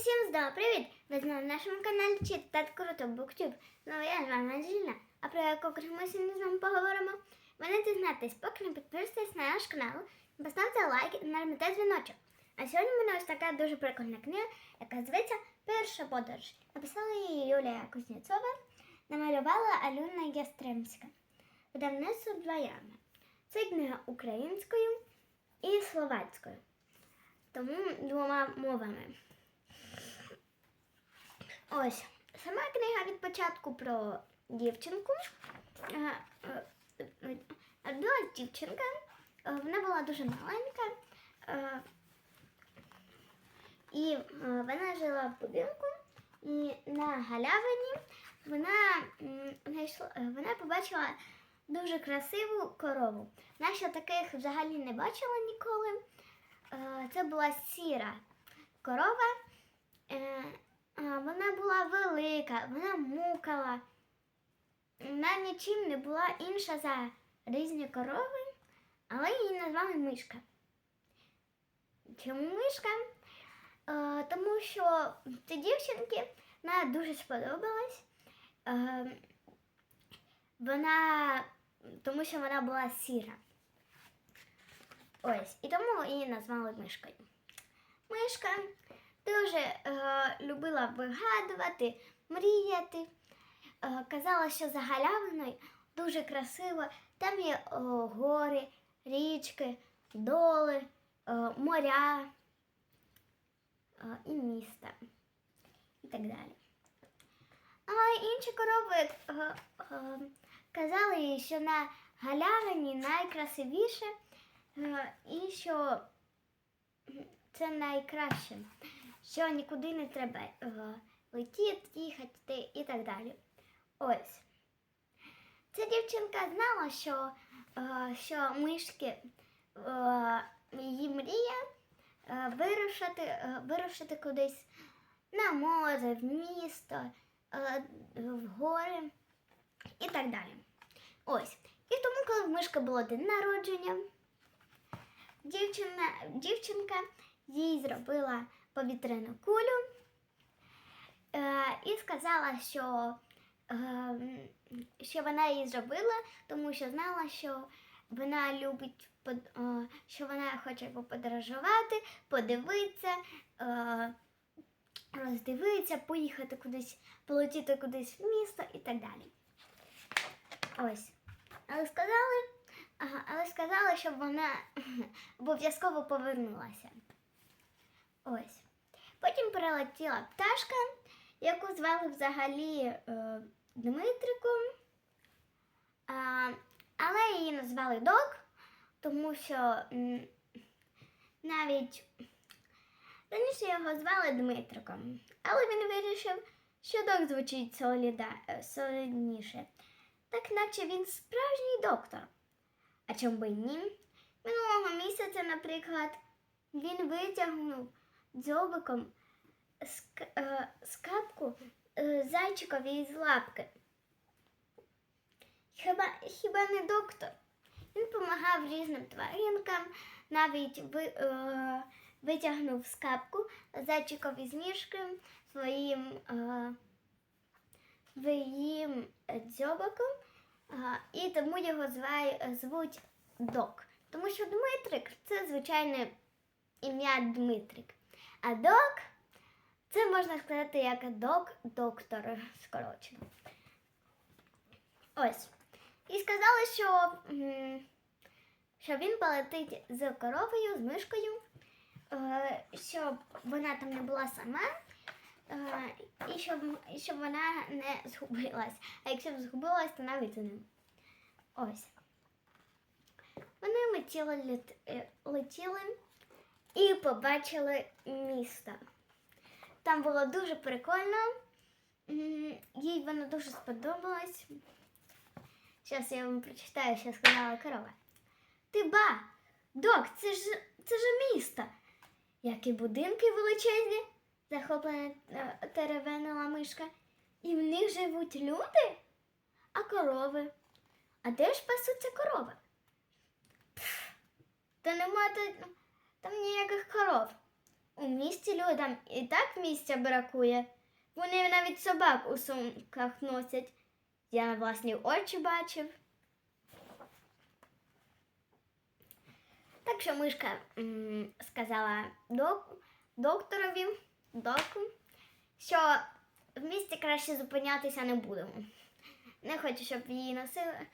всім здала привіт! Ви на нашому каналі Читати Круто Буктюб. Ну я з вами Анжеліна. А про яку книгу ми сьогодні з вами поговоримо? Ви не дізнаєтесь, поки не підписуйтесь на наш канал, поставте лайк і нажмете дзвіночок. А сьогодні в мене ось така дуже прикольна книга, яка зветься Перша подорож. Написала її Юлія Кузнєцова, намалювала Альона Ястремська. Видавництво два ями. Це книга українською і словацькою. Тому двома мовами. Ось сама книга від початку про дівчинку. Е, е, Була дівчинка, е, вона була дуже маленька. І вона жила в будинку, і на галявині вона, вона побачила дуже красиву корову. Ще таких взагалі не бачила ніколи. Це була сіра корова. Е, а, Вона була велика, вона мукала. Вона нічим не була інша за різні корови, але її назвали мишка. Чому мишка? Е, Тому що ці дівчинки вона дуже сподобалась. Е, Вона, тому що вона була сіра. Ось, і тому її назвали мишкою. Мишка дуже е, любила вигадувати, мріяти. Е, казала, що за галявиною дуже красиво. Там є е, гори, річки, доли, е, моря е, і міста і так далі. А інші корови е, е, казали що на галявині найкрасивіше е, і що це найкраще, що нікуди не треба е, летіти, їхати і так далі. Ось. Ця дівчинка знала, що, е, що мишки е, її мрія вирушити, вирушити кудись на море, в місто, в гори і так далі. Ось. І тому, коли в мишка було день народження, дівчина, дівчинка їй зробила повітряну кулю е, і сказала, що, е, що вона її зробила, тому що знала, що вона любить, е, що вона хоче подорожувати, подивитися, роздивитися, поїхати кудись, полетіти кудись в місто і так далі. Ось. Але сказали, але сказали, щоб вона обов'язково повернулася. Ось. Потім прилетіла пташка, яку звали взагалі е, Дмитриком. А, але її назвали Док, тому що м, навіть раніше його звали Дмитриком. Але він вирішив, що Док звучить соліда, е, солідніше. Так наче він справжній доктор. А чому би ні? Минулого місяця, наприклад, він витягнув дзьобиком е, скапку е, зайчикові з лапки. Хіба, хіба не доктор? Він допомагав різним тваринкам, навіть ви, е, витягнув скапку зайчикові з ніжки своїм, е, своїм дзьобиком, е, і тому його звай, звуть Док. Тому що Дмитрик це звичайне ім'я Дмитрик. А док це можна сказати як док доктор скорочено. Ось. І сказали, що, що він полетить з коровою, з мишкою, е, щоб вона там не була сама. е, І щоб, щоб вона не згубилась. А якщо б згубилась, то навіть і не. Ось. Вони летіли, е, летіли і побачили місто. Там було дуже прикольно. Їй воно дуже сподобалось. Зараз я вам прочитаю, що сказала корова. Ти ба, док, це ж це ж місто. Які будинки величезні, захоплена е, теревенила мишка. І в них живуть люди, а корови. А де ж пасуться корови? Та нема та- там ніяких коров. у місті людям і так місця бракує. Вони навіть собак у сумках носять. Я на власні очі бачив. Так що мишка м, сказала док, докторові, доку, що в місті краще зупинятися не будемо. Не хочу, щоб її носили,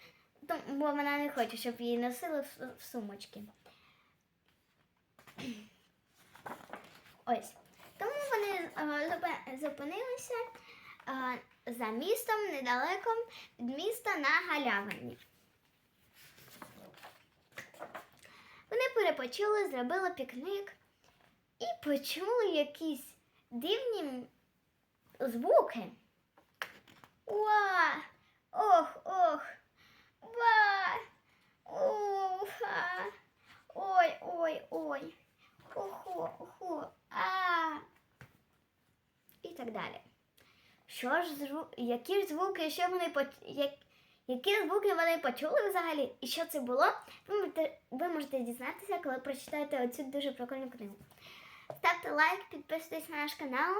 бо вона не хоче, щоб її носили в, в сумочки. Ось. Тому вони е, зупинилися е, за містом недалеко від міста на галявині. Вони перепочили, зробили пікник і почули якісь дивні звуки. Уа! Ох, ох! Ва! Уха! Ой, так далі. Що ж зву... які ж звуки, що вони поч... як... які звуки вони почули взагалі, і що це було, ви можете, ви можете дізнатися, коли прочитаєте оцю дуже прикольну книгу. Ставте лайк, підписуйтесь на наш канал.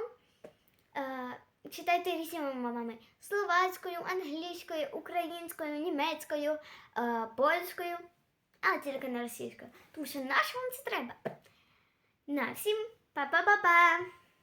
Е, читайте різними мовами: словацькою, англійською, українською, німецькою, е, польською, а тільки не російською. Тому що на що вам це треба? На всім па-па-па-па!